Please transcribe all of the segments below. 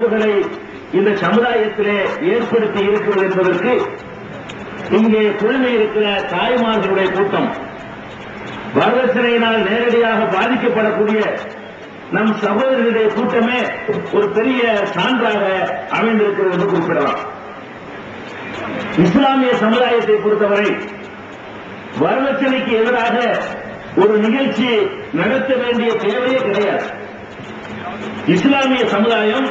உறவுகளை இந்த சமுதாயத்திலே ஏற்படுத்தி இருக்கிறது என்பதற்கு இங்கே குழுமை இருக்கிற தாய்மார்களுடைய கூட்டம். வரதட்சணையினால் நேரடியாக பாதிக்கப்படக்கூடிய நம் சகோதரர்களுடைய கூட்டமே ஒரு பெரிய சான்றாக அமைந்திருக்கிறது என்று குறிப்பிடலாம். இஸ்லாமிய சமுதாயத்தை பொறுத்தவரை வரதட்சணைக்கு எதிராக ஒரு நிகழ்ச்சி நடத்த வேண்டிய தேவையே கிடையாது. இஸ்லாமிய சமுதாயம்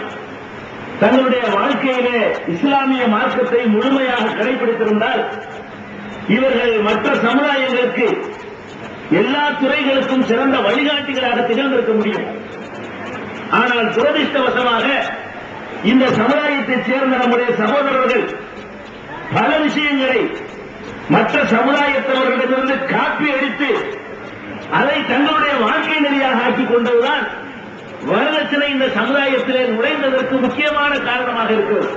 தங்களுடைய வாழ்க்கையிலே இஸ்லாமிய மார்க்கத்தை முழுமையாக கடைபிடித்திருந்தால் இவர்கள் மற்ற சமுதாயங்களுக்கு எல்லா துறைகளுக்கும் சிறந்த வழிகாட்டிகளாக திகழ்ந்திருக்க முடியும். ஆனால் துரதிருஷ்டவசமாக இந்த சமுதாயத்தைச் சேர்ந்த நம்முடைய சகோதரர்கள் பல விஷயங்களை மற்ற சமுதாயத்தவர்களிடமிருந்து காப்பி அடித்து அதை தங்களுடைய வாழ்க்கை நெறியாக ஆக்கிக் கொண்டதுதான் வரதட்சணை இந்த சமுதாயத்திலே நுழைந்ததற்கு முக்கியமான காரணமாக இருக்கிறது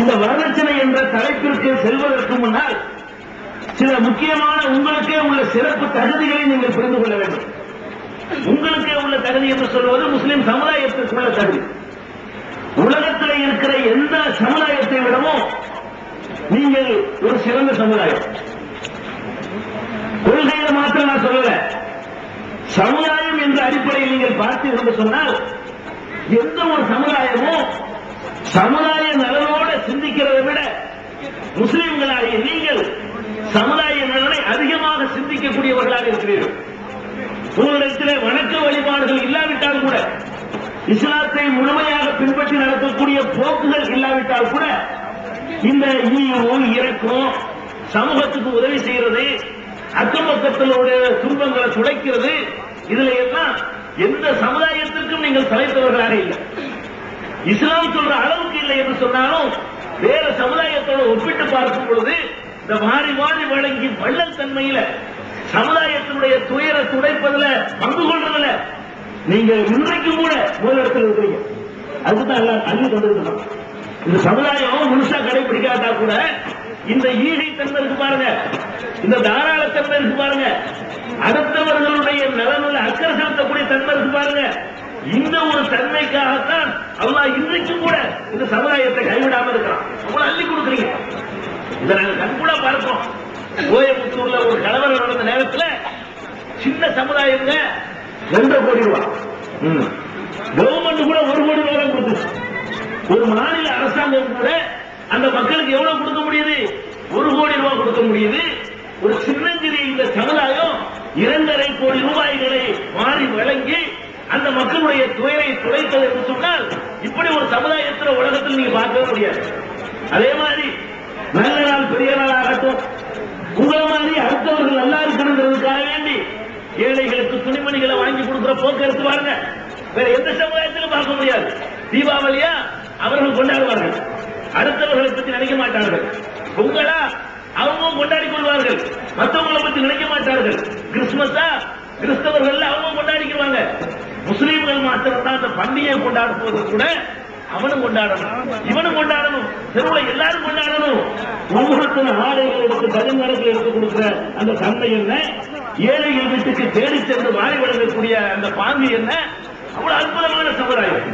இந்த வரதட்சணை என்ற தலைப்பிற்கு செல்வதற்கு முன்னால் சில முக்கியமான உங்களுக்கே உள்ள சிறப்பு தகுதிகளை நீங்கள் புரிந்து கொள்ள வேண்டும். உங்களுக்கே உள்ள தகுதி என்று சொல்வது முஸ்லிம் சமுதாயத்திற்குள்ள தகுதி. உலகத்தில் இருக்கிற எந்த சமுதாயத்தை விடவும் நீங்கள் ஒரு சிறந்த சமுதாயம். கொள்கையில மாத்திரம் நான் சொல்லல. சமுதாயம் நீங்கள் பார்த்தீர்கள் என்று சொன்னால் எந்த ஒரு சமுதாயமும் சமுதாய நலனோடு சிந்திக்கிறதை விட முஸ்லிம்களாகிய நீங்கள் சமுதாய நலனை அதிகமாக சிந்திக்கக்கூடியவர்களாக இருக்கிறீர்கள். உங்களிடத்தில் வணக்க வழிபாடுகள் இல்லாவிட்டால் கூட இஸ்லாத்தை முழுமையாக பின்பற்றி நடத்தக்கூடிய போக்குகள் இல்லாவிட்டால் கூட இந்த ஈவு இறக்கும் சமூகத்துக்கு உதவி செய்யறது அக்கம் பக்கத்தினுடைய துன்பங்களை துடைக்கிறது இதுல எல்லாம் எந்த சமுதாயத்திற்கும் நீங்கள் தலைத்தவர்களாக இல்லை. இஸ்லாம் சொல்ற அளவுக்கு இல்லை என்று சொன்னாலும் வேற சமுதாயத்தோட ஒப்பிட்டு பார்க்கும் பொழுது இந்த மாறி மாறி வழங்கி வள்ளல் தன்மையில சமுதாயத்தினுடைய துயர துடைப்பதுல பங்கு கொள்றதுல நீங்க இன்றைக்கும் கூட முதலிடத்தில் இருக்கிறீங்க. அதுதான் எல்லாம் தள்ளி கொண்டிருக்கணும் இந்த சமுதாயம் முழுசா கடைபிடிக்காட்டா கூட இந்த ஈகை தன்மை இருக்கு பாருங்க. இந்த தாராள தன்மை இருக்கு பாருங்க. அடுத்தவர்களுடைய நலனில் அக்கறை செலுத்தக்கூடிய தன்மை இருக்கு பாருங்க. இந்த ஒரு தன்மைக்காகத்தான் அல்லாஹ் இன்றைக்கும் கூட இந்த சமுதாயத்தை கைவிடாம இருக்கிறான். அவ்வளவு அள்ளி கொடுக்குறீங்க. இதை நாங்க கண்கூட பார்ப்போம். கோயம்புத்தூர்ல ஒரு கலவரம் நடந்த நேரத்துல சின்ன சமுதாயங்க ரெண்டரை கோடி ரூபாய் கவர்மெண்ட் கூட ஒரு கோடி ரூபாய் கொடுத்துச்சு ஒரு மாநில அரசாங்கம் கூட அந்த மக்களுக்கு எவ்வளவு கொடுக்க முடியுது? ஒரு கோடி ரூபாய் கொடுக்க முடியுது? ஒரு சின்னஞ்சிறிய இந்த சமுதாயம் இரண்டரை கோடி ரூபாய்களை மாறி வழங்கி அந்த மக்களுடைய துயரை துளைத்தது என்று சொன்னால் இப்படி ஒரு சமுதாயத்தில் உலகத்தில் நீங்க பார்க்கவே முடியாது. அதே மாதிரி நல்ல நாள் பெரிய நாள் ஆகட்டும் உங்களை மாதிரி அடுத்தவர்கள் நல்லா இருக்கணுங்கிறதுக்காக வேண்டி ஏழைகளுக்கு துணிமணிகளை வாங்கி கொடுக்கிற போக்குவரத்து பாருங்க. வேற எந்த சமுதாயத்திலும் பார்க்க முடியாது. தீபாவளியா அவர்கள் கொண்டாடுவார்கள். அடுத்தவர்களை பற்றி நினைக்க மாட்டார்கள். பொங்கலா அவங்க கொண்டாடி கொள்வார்கள். மற்றவங்களை பற்றி நினைக்க மாட்டார்கள். கிறிஸ்துமஸா கிறிஸ்தவர்கள் அவங்க கொண்டாடிக்குவாங்க முஸ்லீம்கள் மாத்திரம் தான் அந்த பண்டிகையை கொண்டாடும் போது கூட அவனும் கொண்டாடணும். இவனும் கொண்டாடணும். தெருவில் எல்லாரும் கொண்டாடணும். ஒவ்வொருத்தன ஆடைகள் எடுத்து பதினாறுகள் எடுத்து கொடுக்கிற அந்த தந்தை என்ன? ஏழைகள் வீட்டுக்கு தேடி சென்று மாறி வழங்கக்கூடிய அந்த பாங்கு என்ன? அவ்வளவு அற்புதமான சமுதாயம்.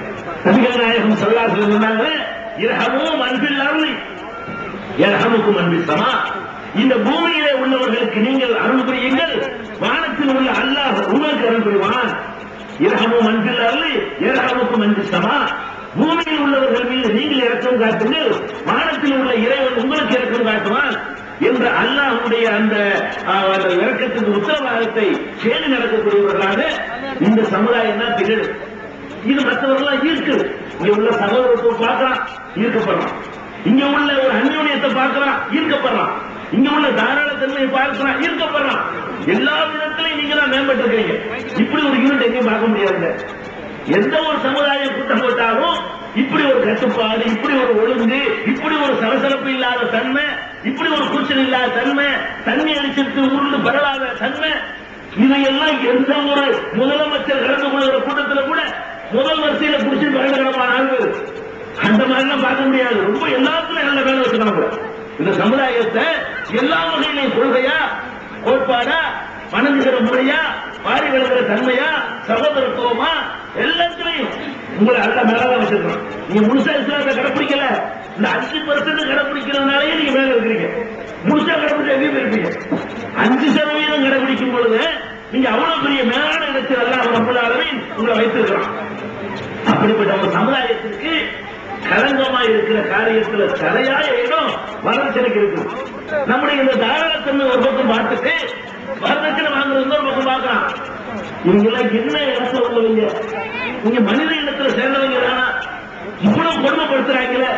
நபிகள் நாயகம் சொல்லாசல் சொன்னாங்க. இரகமும் அன்பில் அருளி இரகமுக்கும் அன்பில் சமா. இந்த பூமியிலே உள்ளவர்களுக்கு நீங்கள் அருள் புரியுங்கள். வானத்தில் உள்ள அல்லாஹ் உங்களுக்கு அருள் புரிவான். இரகமும் அன்பில் அருளி இரகமுக்கும் அன்பில் சமா. பூமியில் உள்ளவர்கள் மீது நீங்கள் இறக்கம் காட்டுங்கள். வானத்தில் உள்ள இறைவன் உங்களுக்கு இறக்கம் காட்டுவான். என்ற அல்லாஹுடைய அந்த ஆஹ், இறக்கத்துக்கு உத்தரவாதத்தை சேர்ந்து நடக்கக்கூடியவர்களாக இந்த சமுதாயம் தான் திகழும். இது மற்றவர்களாம் ஈர்க்குது இங்க உள்ள சகோதரத்தை பார்க்கலாம். ஈர்க்கப்படுறான் இங்க உள்ள ஒரு அந்யோன்யத்தை பார்க்கலாம் ஈர்க்கப்படுறான் இங்க உள்ள தாராளத்தன்மையை பார்க்கிறான் ஈர்க்கப்படுறான் எல்லா விதத்திலையும் நீங்க தான் மேம்பட்டிருக்கீங்க இப்படி ஒரு யூனிட் எங்கேயும் பார்க்க முடியாதுங்க. எந்த ஒரு சமுதாயம் கூட்டம் போட்டாலும் இப்படி ஒரு கட்டுப்பாடு இப்படி ஒரு ஒழுங்கு இப்படி ஒரு சலசலப்பு இல்லாத தன்மை இப்படி ஒரு கூச்சல் இல்லாத தன்மை தண்ணி அடிச்சிருக்கு உருண்டு பரவாத தன்மை இதையெல்லாம் எந்த ஒரு முதலமைச்சர் கலந்து கொள்கிற கூட்டத்துல கூட முதல் வரிசையில பிடிச்சி பயங்கரமான ஆள்கள் அந்த மாதிரிலாம் பார்க்க முடியாது. ரொம்ப எல்லாத்துலயும் நல்ல வேலை வச்சுக்கணும் கூட. இந்த சமுதாயத்தை எல்லா வகையிலையும் கொள்கையா கோட்பாடா வணங்குகிற முறையா பாரி விளங்குற தன்மையா சகோதரத்துவமா எல்லாத்திலையும் உங்களை அல்ல மேலதான் வச்சிருக்கணும். நீங்க முழுசா இஸ்லாத்தை கடைப்பிடிக்கல. இந்த அஞ்சு பர்சன்ட் கடைப்பிடிக்கிறதுனாலயே நீங்க மேல இருக்கிறீங்க. முழுசா கடைப்பிடிச்சு எங்கேயும் இருப்பீங்க. அஞ்சு சதவீதம் கடைபிடிக்கும் பொழுது நீங்க அவ்வளவு பெரிய மேலான இடத்தில் எல்லாம் நம்மளாலவே உங்களை வைத்திருக்கிறான். அப்படிப்பட்ட ஒரு சமுதாயத்திற்கு களங்கமா இருக்கிற காரியத்துல தலையாய இடம் வரதட்சணைக்கு இருக்கு. நம்முடைய இந்த தாராளத்தன்மை ஒரு பக்கம் பார்த்துட்டு வரதட்சணை வாங்குறது ஒரு பக்கம் பார்க்கலாம். இவங்க எல்லாம் என்ன இடத்துல உள்ளவங்க? இங்க மனித இனத்துல சேர்ந்தவங்க தானா? இவ்வளவு கொடுமைப்படுத்துறாங்களே?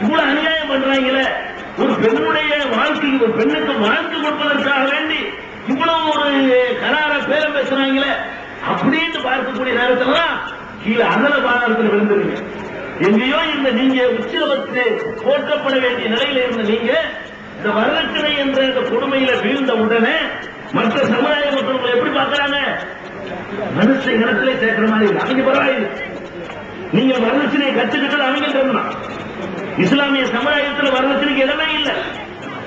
இவ்வளவு அநியாயம் பண்றாங்களே? ஒரு பெண்ணுடைய வாழ்க்கைக்கு ஒரு பெண்ணுக்கு வாழ்க்கை கொடுப்பதற்காக வேண்டி இவ்வளவு ஒரு கரார பேரம் பேசுறாங்களே? அப்படின்னு பார்க்கக்கூடிய நேரத்துல கீழே அதல பாதாளத்தில் விழுந்துருங்க. எங்கேயோ இந்த நீங்க உச்சிலவத்து போற்றப்பட வேண்டிய நிலையில இருந்த நீங்க இந்த வரலட்சுமை என்ற இந்த கொடுமையில வீழ்ந்த உடனே மற்ற சமுதாய மக்கள் எப்படி பாக்குறாங்க மனுஷ இனத்திலே சேர்க்கிற மாதிரி அவங்க பரவாயில்லை. நீங்க வரலட்சணையை கத்துக்கிட்டது அவங்க தரணும் இஸ்லாமிய சமுதாயத்தில் வரலட்சணைக்கு இடமே இல்லை.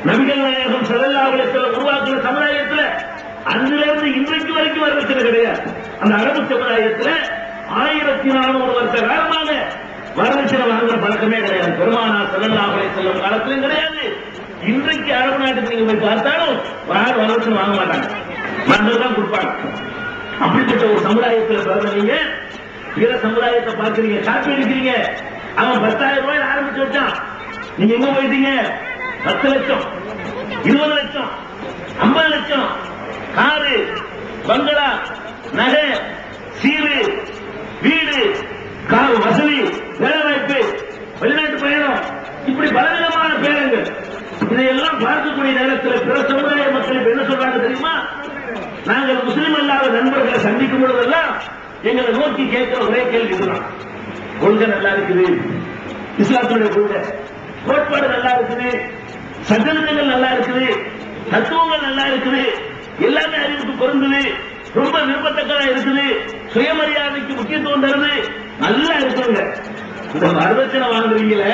நபிகள் நாயகம் செல்லல்லாவலத்தில் உருவாக்குற சமுதாயத்தில் இருந்து இன்றைக்கு வரைக்கும் வரலட்சணை கிடையாது. அந்த அரபு சமுதாயத்தில் ஆயிரத்தி நானூறு வருஷ காலமாக வரதட்சணை வாங்குற பழக்கமே கிடையாது. பெருமானா செல்லல்லாவலை செல்லும் காலத்திலும் கிடையாது. இன்றைக்கு அரபு நாட்டுக்கு நீங்க போய் பார்த்தாலும் யாரும் வரதட்சணை வாங்க மாட்டாங்க. மன்னர் தான் கொடுப்பாங்க. அப்படிப்பட்ட ஒரு சமுதாயத்தில் பிறந்த நீங்க பிற சமுதாயத்தை பார்க்கறீங்க காப்பி அடிக்கிறீங்க. அவன் பத்தாயிரம் ரூபாய் ஆரம்பிச்சு வச்சான். நீங்க எங்க போயிட்டீங்க? பத்து லட்சம் இருபது லட்சம் ஐம்பது லட்சம். காரு பங்களா நகை சீரு வீடு வசதி வேலை வாய்ப்பு வெளிநாட்டு பயணம் இப்படி பலவிதமான பேரங்கள். இதையெல்லாம் பார்க்கக்கூடிய நேரத்தில் பிற சமுதாய மக்கள் என்ன சொல்றாங்க தெரியுமா? நாங்கள் முஸ்லீம் அல்லாத நண்பர்களை சந்திக்கும் பொழுதெல்லாம் எங்களை நோக்கி கேட்கிற ஒரே கேள்வி இதுதான். கொள்கை நல்லா இருக்குது. இஸ்லாத்துடைய கொள்கை. கோட்பாடு நல்லா இருக்குது. சஜனங்கள் நல்லா இருக்குது. தத்துவங்கள் நல்லா இருக்குது. எல்லாமே அறிவுக்கு பொருந்தது. ரொம்ப விருப்பத்தக்கதா இருக்குது. சுயமரியாதைக்கு முக்கியத்துவம் தருது. நல்லா இருக்குங்க. இந்த வரதட்சணை வாங்குறீங்களே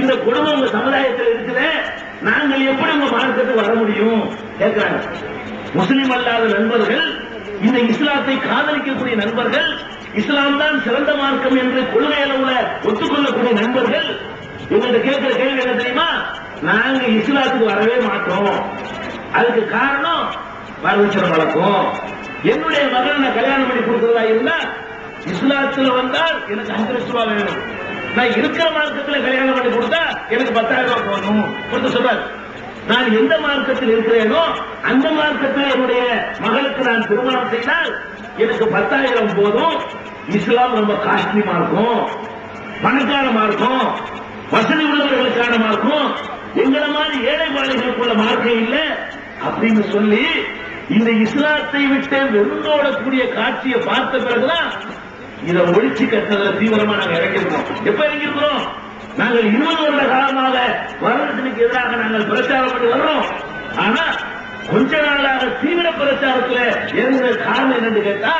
இந்த குடும்பம் உங்க சமுதாயத்தில் இருக்குல்ல நாங்கள் எப்படி உங்க மார்க்கத்துக்கு வர முடியும்? கேட்கிறாங்க. முஸ்லிம் அல்லாத நண்பர்கள் இந்த இஸ்லாத்தை காதலிக்கக்கூடிய நண்பர்கள் இஸ்லாம் தான் சிறந்த மார்க்கம் என்று கொள்கையில உள்ள ஒத்துக்கொள்ளக்கூடிய நண்பர்கள் இவங்க கேட்கிற கேள்வி என்ன தெரியுமா? நாங்க இஸ்லாத்துக்கு வரவே மாட்டோம். அதுக்கு காரணம் வரதட்சணை வழக்கம். என்னுடைய மகனை நான் கல்யாணம் பண்ணி கொடுக்கிறதா இருந்தா இஸ்லாத்துல வந்தால் எனக்கு அஞ்சு லட்சம் ரூபாய் வேணும். நான் இருக்கிற மார்க்கத்துல கல்யாணம் பண்ணி கொடுத்தா எனக்கு பத்தாயிரம் ரூபாய் போகணும் கொடுத்து சொல்றாரு. நான் எந்த மார்க்கத்தில் இருக்கிறேனோ அந்த மார்க்கத்தில் என்னுடைய மகளுக்கு நான் திருமணம் செய்தால் எனக்கு பத்தாயிரம் போதும். இஸ்லாம் ரொம்ப காஸ்ட்லிமா இருக்கும். பணக்காரமா இருக்கும். வசதி உள்ளவர்களுக்கான மார்க்கும். எங்களை மாதிரி ஏழை பாளைகளுக்குள்ள மார்க்கம் இல்லை அப்படின்னு சொல்லி இந்த இஸ்லாத்தை விட்டு வெறுந்தோடக்கூடிய காட்சியை பார்த்த பிறகுதான் இதை ஒழிச்சு கட்டுறதுல தீவிரமா நாங்க இறங்கியிருக்கோம் எப்ப இறங்கியிருக்கிறோம் நாங்கள் இருபது வருட காலமாக வரதட்சணைக்கு எதிராக நாங்கள் பிரச்சாரம் பண்ணி வர்றோம். ஆனா கொஞ்ச நாளாக தீவிர பிரச்சாரத்துல எந்த காரணம் என்னன்னு கேட்டா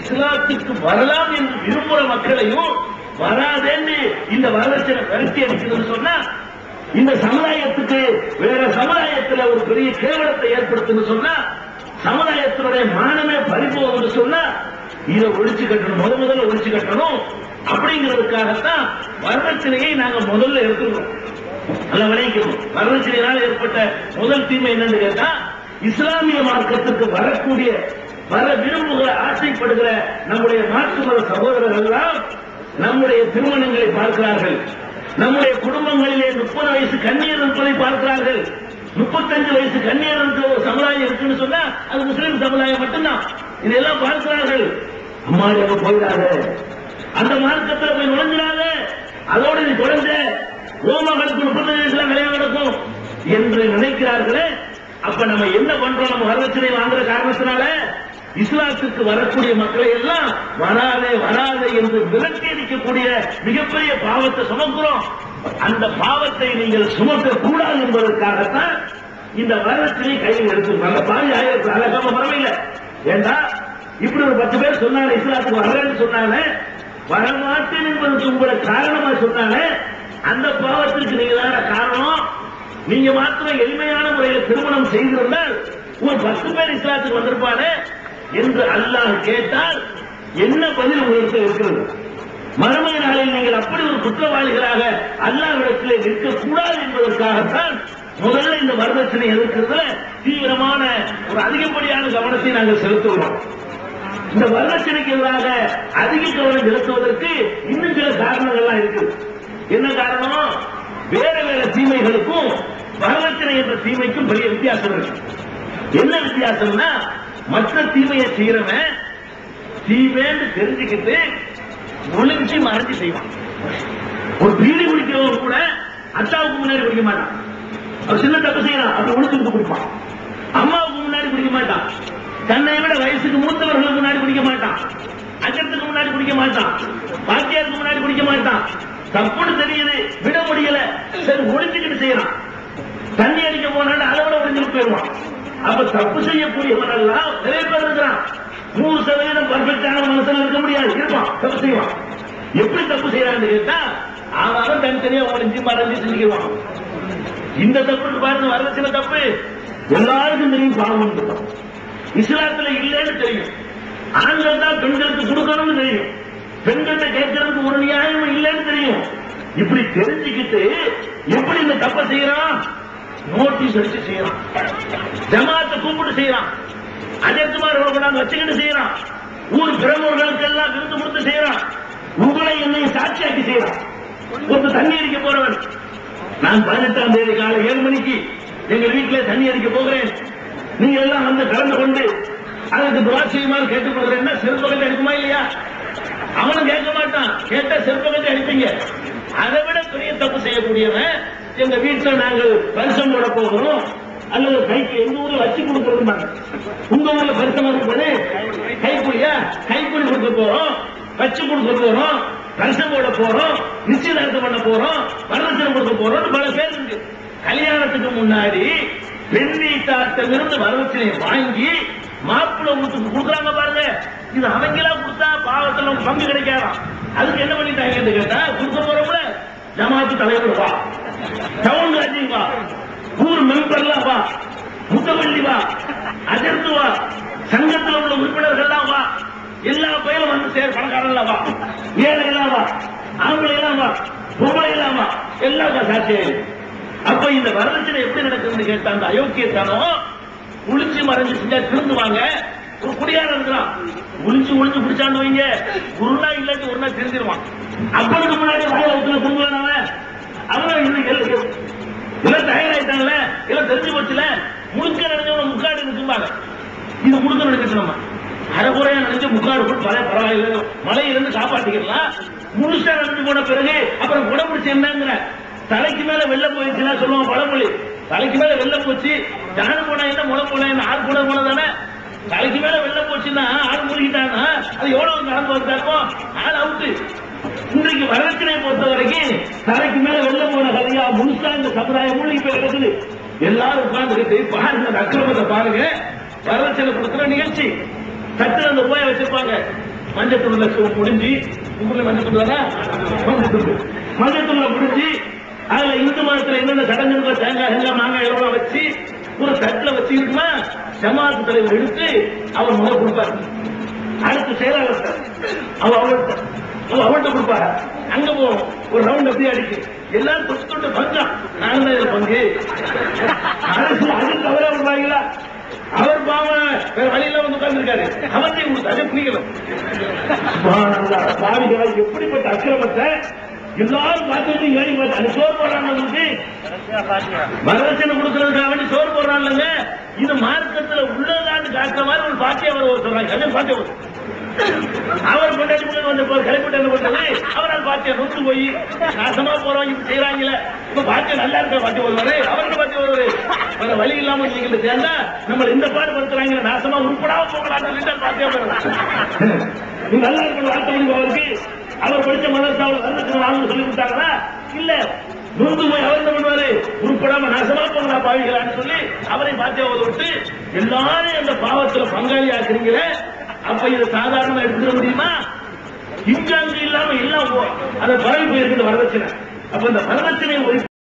இஸ்லாத்துக்கு வரலாம் என்று விரும்புற மக்களையும் வராதேன்னு இந்த வரதட்சணை விரட்டி அடிக்கிறதுன்னு சொன்னா இந்த சமுதாயத்துக்கு வேற சமுதாயத்துல ஒரு பெரிய கேவலத்தை ஏற்படுத்துன்னு சொன்னா சமுதாயத்தினுடைய மானமே பறிபோகும்னு சொன்னா இதை ஒழிச்சு கட்டணும் முத முதல்ல ஒழிச்சு கட்டணும். அப்படிங்கிறதுக்காகத்தான் வரதட்சணையை நாங்க முதல்ல எடுத்துக்கிறோம் நல்ல விளைவிக்கணும் வரதட்சணையினால் ஏற்பட்ட முதல் தீமை என்னன்னு கேட்டா இஸ்லாமிய மார்க்கத்துக்கு வரக்கூடிய வர விரும்புகிற ஆசைப்படுகிற நம்முடைய மாற்று மத சகோதரர்கள் எல்லாம் நம்முடைய திருமணங்களை பார்க்கிறார்கள். நம்முடைய குடும்பங்களிலே முப்பது வயசு கண்ணீர் இருப்பதை பார்க்கிறார்கள். முப்பத்தஞ்சு வயசு கண்ணீர் இருக்கிற ஒரு சமுதாயம் இருக்குன்னு சொன்னா அது முஸ்லீம் சமுதாயம் மட்டும்தான். இதெல்லாம் பார்க்கிறார்கள். அம்மா அங்க போயிடாத அந்த மார்க்கத்துல போய் நுழைஞ்சிடாத. அதோட நீ குழந்தை ஓமகளுக்கு முப்பத்தஞ்சு வயசுல விளையாட நடக்கும் என்று நினைக்கிறார்களே. அப்ப நம்ம என்ன பண்றோம்? நம்ம வரதட்சணை வாங்குற காரணத்தினால இஸ்லாத்துக்கு வரக்கூடிய மக்களை எல்லாம் வராதே வராதே என்று விலக்கி அடிக்கக்கூடிய மிகப்பெரிய பாவத்தை சுமக்கிறோம். அந்த பாவத்தை நீங்கள் சுமக்க கூடாது என்பதற்காகத்தான் இந்த வரதட்சணை கையில் எடுத்து அந்த பாவி ஆயிரத்து அழகாம பரவாயில்லை. ஏண்டா? இப்படி ஒரு பத்து பேர் சொன்னாங்க இஸ்லாத்துக்கு வரலன்னு சொன்னாங்க வரமாட்டேன் என்பதற்கு உங்களை காரணமா சொன்னாங்க அந்த பாவத்திற்கு நீங்க தான் காரணம்? நீங்க மாத்திரம் எளிமையான முறையில் திருமணம் செய்திருந்தால் ஒரு பத்து பேர் இஸ்லாத்துக்கு வந்திருப்பாரு என்று அல்லாஹ் கேட்டால் என்ன பதில் உங்களுக்கு இருக்கிறது? மறுமை நாளில் நீங்கள் அப்படி ஒரு குற்றவாளிகளாக அல்லாவிடத்திலே நிற்கக்கூடாது என்பதற்காகத்தான் முதல்ல இந்த வரதட்சணை எதிர்க்கிறதுல தீவிரமான ஒரு அதிகப்படியான கவனத்தை நாங்கள் செலுத்துகிறோம். இந்த வரதட்சணைக்கு எதிராக அதிக கவனம் செலுத்துவதற்கு இன்னும் சில காரணங்கள்லாம் இருக்குது என்ன காரணம்? வேற வேற தீமைகளுக்கும் வரதட்சணை என்ற தீமைக்கும் பெரிய வித்தியாசம் இருக்கு. என்ன வித்தியாசம்னா மற்ற தீமையை செய்யறவன் தீமைன்னு தெரிஞ்சுக்கிட்டு ஒளிஞ்சு மறைஞ்சு செய்வான். ஒரு பீடி குடிக்கிறவன் கூட அத்தாவுக்கு முன்னாடி குடிக்க மாட்டான். அவர் சின்ன தப்பு செய்யலாம் அப்படி ஒளிச்சுட்டு குடிப்பான் அம்மாவுக்கு முன்னாடி குடிக்க மாட்டான். தன்னை விட வயசுக்கு மூத்தவர்களுக்கு முன்னாடி குடிக்க மாட்டான். அச்சத்துக்கு முன்னாடி குடிக்க மாட்டான். பாக்கியாருக்கு முன்னாடி குடிக்க மாட்டான். தப்புன்னு தெரியுது விட முடியல. சரி ஒழிச்சுக்கிட்டு செய்யறான். தண்ணி அடிக்க போனாலும் அளவுல ஒழிஞ்சுட்டு போயிடுவான். அப்ப தப்பு செய்யக்கூடியவன் எல்லாம் நிறைய பேர் இருக்கிறான். நூறு சதவீதம் பர்ஃபெக்டான மனுஷன் இருக்க முடியாது. இருப்பான் தப்பு செய்வான். எப்படி தப்பு செய்யறான்னு கேட்டா அவன் தனித்தனியா ஒழிஞ்சு மறைஞ்சு செஞ்சுக்குவான் இந்த தப்புக்கு பாருங்க வரதட்சணை தப்பு. எல்லாருக்கும் தெரியும் பாவம் இஸ்லாத்துல இல்லைன்னு தெரியும். ஆண்கள் தான் பெண்களுக்கு கொடுக்கணும்னு தெரியும். பெண்கள்கிட்ட கேட்கறதுக்கு ஒரு நியாயம் இல்லைன்னு தெரியும். இப்படி தெரிஞ்சுக்கிட்டு எப்படி இந்த தப்பை செய்யறான்? நோட்டீஸ் அடிச்சு செய்யறான். ஜமாத்தை கூப்பிட்டு செய்யறான். அஜயகுமார் கொண்டாந்து வச்சுக்கிட்டு செய்யறான். ஊர் பிரமுகர்களுக்கு எல்லாம் விருந்து கொடுத்து செய்யறான். உங்களை என்னை சாட்சியாக்கி செய்யறான். ஒரு தண்ணி அடிக்க போறவன். நான் பதினெட்டாம் தேதி காலை ஏழு மணிக்கு எங்க வீட்டிலே தண்ணி அடிக்க போகிறேன். நீங்க எல்லாம் வந்து கலந்து கொண்டு அதுக்கு துராட்சியமாக கேட்டுக் கேட்டுக்கொள்கிறேன்னா செருப்பகத்தை அடிக்குமா இல்லையா? அவனும் கேட்க மாட்டான். கேட்டா செருப்பகத்தை அடிப்பீங்க. அதை விட பெரிய தப்பு செய்யக்கூடியவன் எங்க வீட்டுல நாங்கள் பரிசம் போட போகிறோம். அல்லது கைக்கு எங்க ஊர்ல வச்சு கொடுக்கறது உங்க ஊர்ல பரிசம் இருப்பது கைக்குழியா கைக்குழி கொடுக்க போறோம். வச்சு கொடுக்க போறோம். பரிசம் போட போறோம் நிச்சயதார்த்தம் பண்ண போறோம் வரதட்சணை கொடுக்க போறோம் பல பேர் இருக்கு. கல்யாணத்துக்கு முன்னாடி பெண் வீட்டார்த்தம் இருந்து வரதட்சணையை வாங்கி மாப்பிள்ளை உங்களுக்கு கொடுக்குறாங்க பாருங்க. இது அவங்களா கொடுத்தா பாவத்தில் உங்க பங்கு கிடைக்காதாம் அதுக்கு என்ன பண்ணிட்டாங்கன்னு கேட்டா கொடுக்க போறவங்கள ஜமாத்து தலைவர் வா. டவுன் ராஜி வா. ஊர் மெம்பர்லாம் வா. முத்தவள்ளி வா. அதிர்ந்து வா. சங்கத்தில் உள்ள உறுப்பினர்கள்லாம் வா. எல்லா பயிலும் வந்து சேர் பணக்காரன் இல்லாமா ஏழை இல்லாமா ஆம்பளை இல்லாமா பொம்பளை இல்லாமா எல்லாம் சாட்சியம் அப்ப இந்த வரதட்சணை எப்படி நடக்குதுன்னு கேட்டா அந்த அயோக்கியத்தனம் குளிச்சு மறைஞ்சு செஞ்சா திருந்துவாங்க. ஒரு குடியாரம் இருக்கிறான். ஒளிஞ்சு ஒளிஞ்சு பிடிச்சாண்டு வைங்க. ஒரு இல்லாட்டி ஒரு நாள் திருந்திருவான். அப்பனுக்கு முன்னாடி வாயில ஊத்துல திரும்புவான் அவன் இன்னும் எல்லாம் எல்லாம் தயாராயிட்டாங்கல்ல எல்லாம் தெரிஞ்சு போச்சுல. முழுக்க நினைஞ்சவங்க முக்காடு இருக்கும்பாங்க. இது முழுக்க நினைச்சு நம்ம. அரைகுறையா நினைச்சு முக்காடு போட்டு பழைய பரவாயில்ல. மலையிலிருந்து காப்பாத்திக்கலாம். முழுசா நடந்து போன பிறகு அப்புறம் குடம்பிடிச்சு என்னங்கிற? தலைக்கு மேல வெளில போயிடுச்சுன்னா சொல்லுவான் பழமொழி. தலைக்கு மேல வெளில போச்சு ஜான போனா என்ன முளை போனா என்ன ஆள் கூட போன தானே தலைக்கு மேல வெளில போச்சுன்னா ஆள் மூழ்கிட்டான்னா அது எவ்வளவு நடந்து வந்தாக்கும் ஆள் அவுட்டு இன்றைக்கு வரதட்சணையை பொறுத்த வரைக்கும் தலைக்கு மேல வெளில போன கதையா முழுசா இந்த சமுதாயம் மூழ்கி போய் கிடக்குது. எல்லாரும் உட்கார்ந்துக்கிட்டு பாருங்க அக்கிரமத்தை பாருங்க. வரலட்சணை கொடுக்குற நிகழ்ச்சி. தட்டுல அந்த போய வச்சிருப்பாங்க. மஞ்சத்தூள்ல முடிஞ்சு உங்களை மஞ்சத்தூள் தானே மஞ்சத்தூள். மஞ்சத்தூள்ல முடிஞ்சு அதுல இந்து மதத்துல என்னென்ன சடங்கு தேங்காய் எல்லாம் மாங்காய் எல்லாம் வச்சு ஒரு தட்டுல வச்சுக்கிட்டுமா ஜமாத்து தலைவர் எடுத்து அவர் முதல் கொடுப்பாரு. அடுத்து செயலாளர் அவ அவள்கிட்ட அவ அவள்கிட்ட கொடுப்பாரு. அங்க போவோம் ஒரு ரவுண்ட் அப்படியே அடிக்கு. எல்லாரும் தொட்டு தொட்டு பங்கா. நான் தான் இதுல பங்கு. அரசு அது தவிர விடுவாங்களா? அவர் பாவம் வேற வழியில வந்து உட்கார்ந்துருக்காரு. இருக்காரு கொடுத்து அதை பிடிக்கல எப்படிப்பட்ட அக்கிரமத்தை எல்லாரும் பார்த்துட்டு ஏறி பார்த்து அது சோறு போடுறாங்க வரதட்சணை கொடுக்கறதுக்காக வேண்டி சோறு போடுறாங்க இது மார்க்கத்துல உள்ளதான்னு காட்டுற மாதிரி ஒரு பாட்டியை அவர் ஒரு சொல்றாங்க அது பாட்டி அவர் கொண்டாடி முன்னாடி வந்த போது கிளப்பிட்டு என்ன பண்றது அவரால் பாட்டியை நொத்து போய் நாசமா போறவங்க இப்படி செய்யறாங்கல்ல இப்ப பார்த்து நல்லா இருக்க பார்த்து வருவாரு அவருக்கு பார்த்து வருவாரு வேற வழி இல்லாம நீங்க சேர்ந்தா நம்ம இந்த பாடு படுத்துறாங்க நாசமா உருப்படாம போகலாம்னு பார்த்தே பாட்டியா போயிடலாம் நல்லா இருக்கணும் வார்த்தை அவருக்கு அவர் படிச்ச மதரசாவில் வரதட்சணை வாங்கன்னு சொல்லி கொடுத்தாங்களா? இல்ல. நூறு போய் அவர் என்ன பண்ணுவாரு? உருப்படாம நாசமா போங்களா பாவிகளான்னு சொல்லி அவரை பாத்தியாவை விட்டு எல்லாரும் அந்த பாவத்துல பங்காளி ஆக்குறீங்களே அப்ப இதை சாதாரணமா எடுத்துட முடியுமா? இங்க இல்லாம எல்லாம் போ- அதை பரவி போயிருக்குது வரதட்சணை. அப்ப இந்த வரதட்சணையை ஒழிப்பு